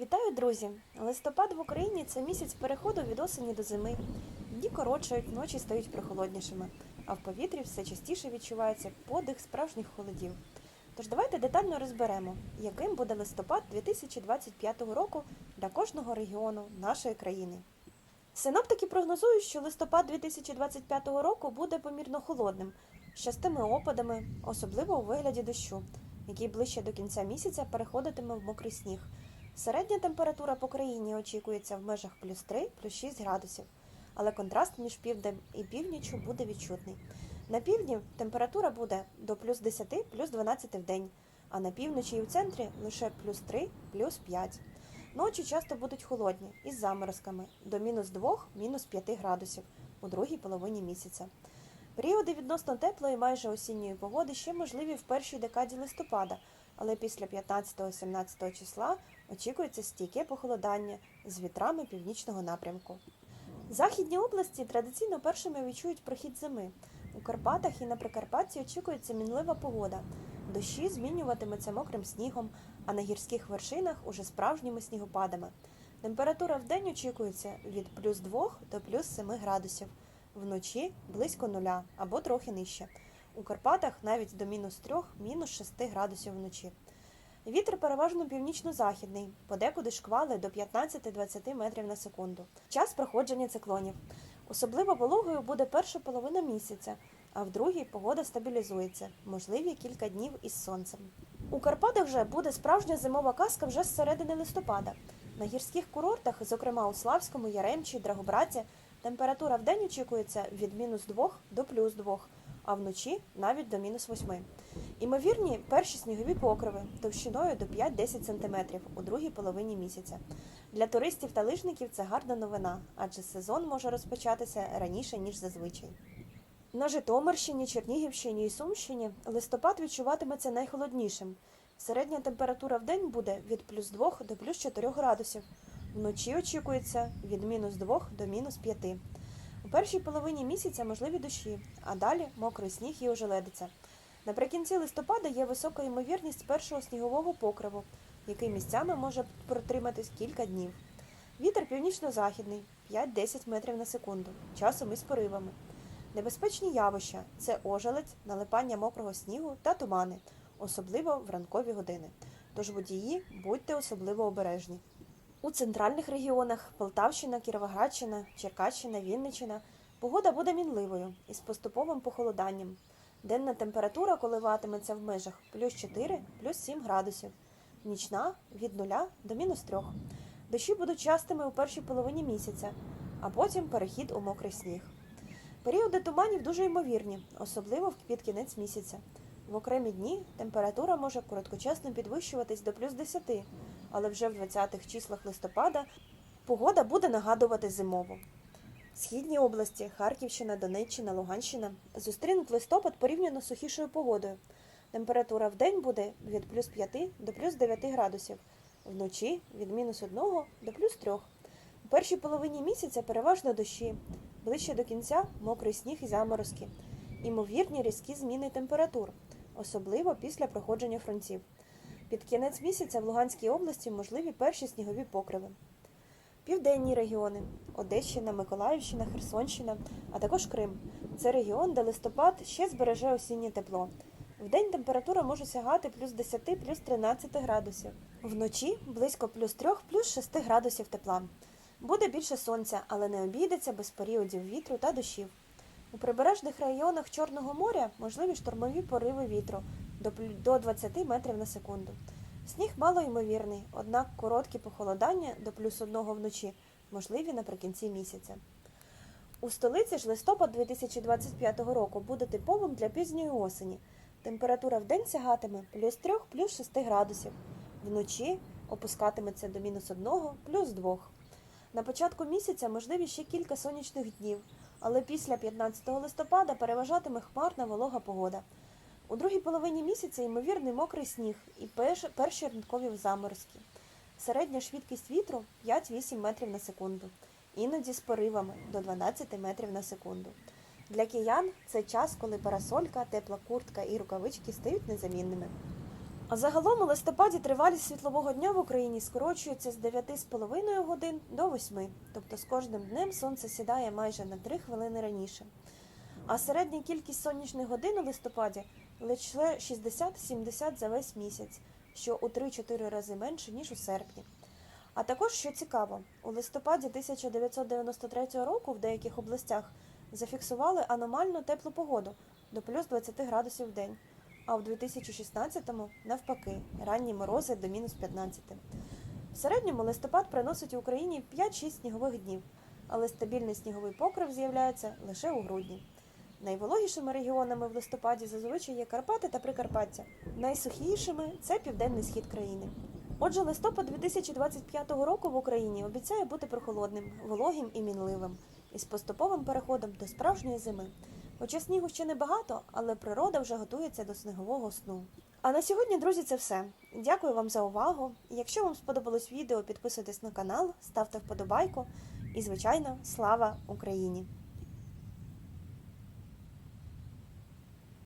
Вітаю, друзі! Листопад в Україні це місяць переходу від осені до зими. Дні коротшають, ночі стають прохолоднішими, а в повітрі все частіше відчувається подих справжніх холодів. Тож давайте детально розберемо, яким буде листопад 2025 року для кожного регіону нашої країни. Синоптики прогнозують, що листопад 2025 року буде помірно холодним, з частими опадами, особливо у вигляді дощу, який ближче до кінця місяця переходитиме в мокрий сніг. Середня температура по країні очікується в межах плюс 3, плюс 6 градусів, але контраст між півднем і північчю буде відчутний. На півдні температура буде до плюс 10, плюс 12 в день, а на півночі і в центрі лише плюс 3, плюс 5. Ночі часто будуть холодні із заморозками до мінус 2, мінус 5 градусів у другій половині місяця. Періоди відносно теплої майже осінньої погоди ще можливі в першій декаді листопада, але після 15-17 числа очікується стійке похолодання з вітрами північного напрямку. Західні області традиційно першими відчують прохід зими. У Карпатах і на Прикарпатті очікується мінлива погода. Дощі змінюватимуться мокрим снігом, а на гірських вершинах уже справжніми снігопадами. Температура в день очікується від плюс 2 до плюс 7 градусів, вночі близько нуля або трохи нижче. У Карпатах навіть до мінус 3, мінус 6 градусів вночі. Вітер переважно північно-західний, подекуди шквали до 15-20 метрів на секунду. Час проходження циклонів. Особливо вологою буде перша половина місяця, а в другій погода стабілізується, можливі кілька днів із сонцем. У Карпатах вже буде справжня зимова казка вже з середини листопада. На гірських курортах, зокрема у Славському, Яремчі, Драгобраті, температура в день очікується від мінус 2 до плюс 2, а вночі навіть до мінус 8. Імовірні перші снігові покриви товщиною до 5-10 см у другій половині місяця. Для туристів та лижників це гарна новина, адже сезон може розпочатися раніше, ніж зазвичай. На Житомирщині, Чернігівщині і Сумщині листопад відчуватиметься найхолоднішим. Середня температура в день буде від плюс 2 до плюс 4 градусів. Вночі очікується від мінус 2 до мінус 5. У першій половині місяця можливі дощі, а далі мокрий сніг і ожеледиця. Наприкінці листопада є висока ймовірність першого снігового покриву, який місцями може протриматись кілька днів. Вітер північно-західний 5-10 метрів на секунду, часом із поривами. Небезпечні явища це ожеледь, налипання мокрого снігу та тумани, особливо в ранкові години. Тож водії будьте особливо обережні. У центральних регіонах Полтавщина, Кіровоградщина, Черкащина, Вінниччина погода буде мінливою із поступовим похолоданням. Денна температура коливатиметься в межах плюс 4, плюс 7 градусів, нічна від 0 до мінус 3. Дощі будуть частими у першій половині місяця, а потім перехід у мокрий сніг. Періоди туманів дуже ймовірні, особливо під кінець місяця. В окремі дні температура може короткочасно підвищуватись до плюс 10, але вже в 20-х числах листопада погода буде нагадувати зимову. Східні області Харківщина, Донеччина, Луганщина зустрінуть листопад порівняно сухішою погодою. Температура в день буде від плюс 5 до плюс 9 градусів, вночі від мінус 1 до плюс 3. У першій половині місяця переважно дощі, ближче до кінця мокрий сніг і заморозки, імовірні різкі зміни температур, особливо після проходження фронтів. Під кінець місяця в Луганській області можливі перші снігові покриви. Південні регіони Одещина, Миколаївщина, Херсонщина, а також Крим. Це регіон, де листопад ще збереже осіннє тепло. Вдень температура може сягати плюс 10, плюс 13 градусів. Вночі близько плюс 3, плюс 6 градусів тепла. Буде більше сонця, але не обійдеться без періодів вітру та дощів. У прибережних районах Чорного моря можливі штормові пориви вітру до 20 метрів на секунду. Сніг мало ймовірний, однак короткі похолодання до плюс одного вночі можливі наприкінці місяця. У столиці ж листопад 2025 року буде типовим для пізньої осені. Температура в сягатиме плюс 3, плюс 6 градусів. Вночі опускатиметься до мінус 1, плюс 2. На початку місяця можливі ще кілька сонячних днів, але після 15 листопада переважатиме хмарна волога погода. У другій половині місяця ймовірний мокрий сніг і перш- перші ранкові заморозки. Середня швидкість вітру 5-8 метрів на секунду, іноді з поривами до 12 метрів на секунду. Для киян це час, коли парасолька, тепла куртка і рукавички стають незамінними. А загалом у листопаді тривалість світлового дня в Україні скорочується з 9,5 годин до 8, тобто з кожним днем сонце сідає майже на 3 хвилини раніше. А середня кількість сонячних годин у листопаді лише 60-70 за весь місяць, що у 3-4 рази менше, ніж у серпні. А також, що цікаво, у листопаді 1993 року в деяких областях зафіксували аномально теплу погоду до плюс 20 градусів в день, а в 2016-му навпаки ранні морози до мінус 15. В середньому листопад приносить Україні 5-6 снігових днів, але стабільний сніговий покрив з'являється лише у грудні. Найвологішими регіонами в листопаді зазвичай є Карпати та Прикарпаття. Найсухішими це південний схід країни. Отже, листопад 2025 року в Україні обіцяє бути прохолодним, вологим і мінливим, із поступовим переходом до справжньої зими. Хоча снігу ще небагато, але природа вже готується до снігового сну. А на сьогодні, друзі, це все. Дякую вам за увагу. Якщо вам сподобалось відео, підписуйтесь на канал, ставте вподобайку і, звичайно, слава Україні!